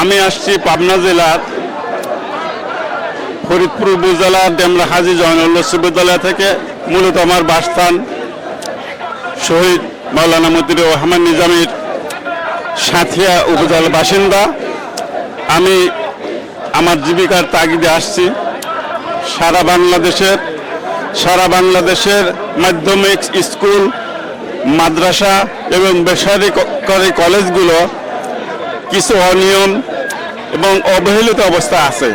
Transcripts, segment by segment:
আমি আসছি পাবনা জেলার ফরিদপুর উপজেলার ডেমরা হাজি জয়নুল বিশ্ববিদ্যালয় থেকে মূলত আমার বাসস্থান শহীদ মাওলানা মতির রহমান নিজামীর সাথিয়া উপজেলার বাসিন্দা। আমি আমার জীবিকার তাগিদে আসছি। সারা বাংলাদেশের সারা বাংলাদেশের মাধ্যমিক স্কুল মাদ্রাসা এবং বেসরকারি কলেজগুলো কিছু অনিয়ম এবং অবহেলিত অবস্থা আছে।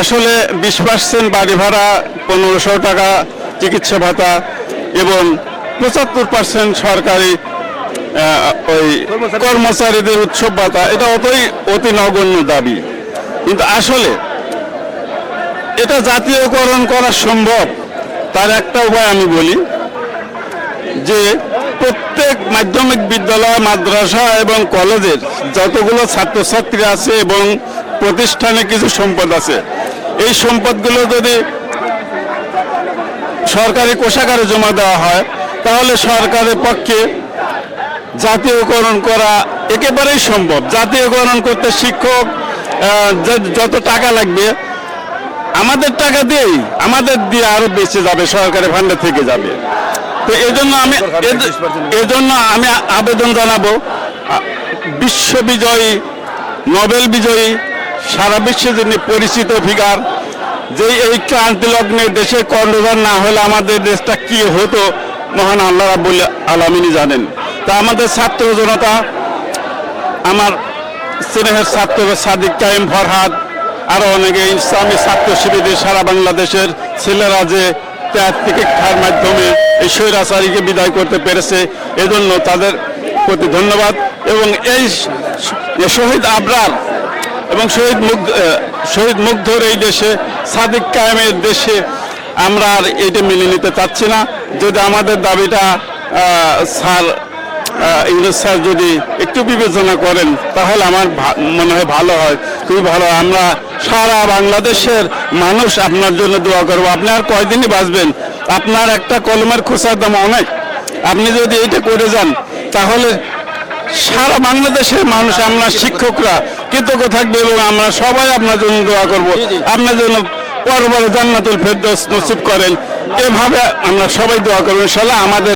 আসলে বিশ পার্সেন্ট বাড়ি ভাড়া পনেরোশো টাকা চিকিৎসা ভাতা এবং পঁচাত্তর পার্সেন্ট সরকারি ওই কর্মচারীদের উৎসব ভাতা এটা অতই অতি নগণ্য দাবি। কিন্তু আসলে এটা জাতীয়করণ করা সম্ভব তার একটা উপায় আমি বলি যে প্রত্যেক মাধ্যমিক বিদ্যালয়, মাদ্রাসা এবং কলেজের যতগুলো ছাত্রছাত্রী আছে এবং প্রতিষ্ঠানে কিছু সম্পদ আছে। এই সম্পদগুলো যদি সরকারি কোষাগারে জমা দেওয়া হয়, তাহলে সরকারের পক্ষে জাতীয়করণ করা একেবারেই সম্ভব। জাতীয়করণ করতে শিক্ষক যত টাকা লাগবে, আমাদের টাকা দিয়েই, আমাদের দিয়ে আরও বেঁচে যাবে সরকারি ফান্ডে থেকে যাবে। তো এই জন্য আমি এই জন্য আমি আবেদন জানাব। বিশ্ববিজয়ী নোবেল বিজয়ী সারা বিশ্বে যিনি পরিচিত ফিগার যে এই ক্রান্তি লগ্নে দেশের কর্ণধার না হলে আমাদের দেশটা কি হতো মহান আল্লাহ রাব্বুল আলামিনই জানেন। তা আমাদের ছাত্র জনতা আমার স্নেহের ছাত্র সাদিক কায়েম ফরহাদ আরও অনেকে ইসলামী ছাত্র শিবিরের সারা বাংলাদেশের ছেলেরা যে প্রতীক্ষার মাধ্যমে এই স্বৈরাচারীকে বিদায় করতে পেরেছে। এজন্য তাদের প্রতি ধন্যবাদ এবং এই শহীদ আবরার এবং শহীদ মুগ্ধ শহীদ মুগ্ধর এই দেশে, সাদিক কায়েমের দেশে আমরা আর এটা মেনে নিতে চাচ্ছি না। যদি আমাদের দাবিটা স্যার ইংরেজ স্যার যদি একটু বিবেচনা করেন, তাহলে আমার মনে হয় ভালো হয়। খুবই ভালো। আমরা সারা বাংলাদেশের মানুষ আপনার জন্য দোয়া করব। আপনি আর কয়দিনই বাঁচবেন? আপনার একটা কলমের খোঁচার দাম অনেক। আপনি যদি এইটা করে যান তাহলে সারা বাংলাদেশের মানুষ আমরা শিক্ষকরা কৃতজ্ঞ থাকবে এবং আমরা সবাই আপনার জন্য দোয়া করব। আপনার জন্য পরবরে জান্নাতুল ফেরদৌস নসিব করেন। এভাবে আমরা সবাই দোয়া করব। ইনশাল্লাহ আমাদের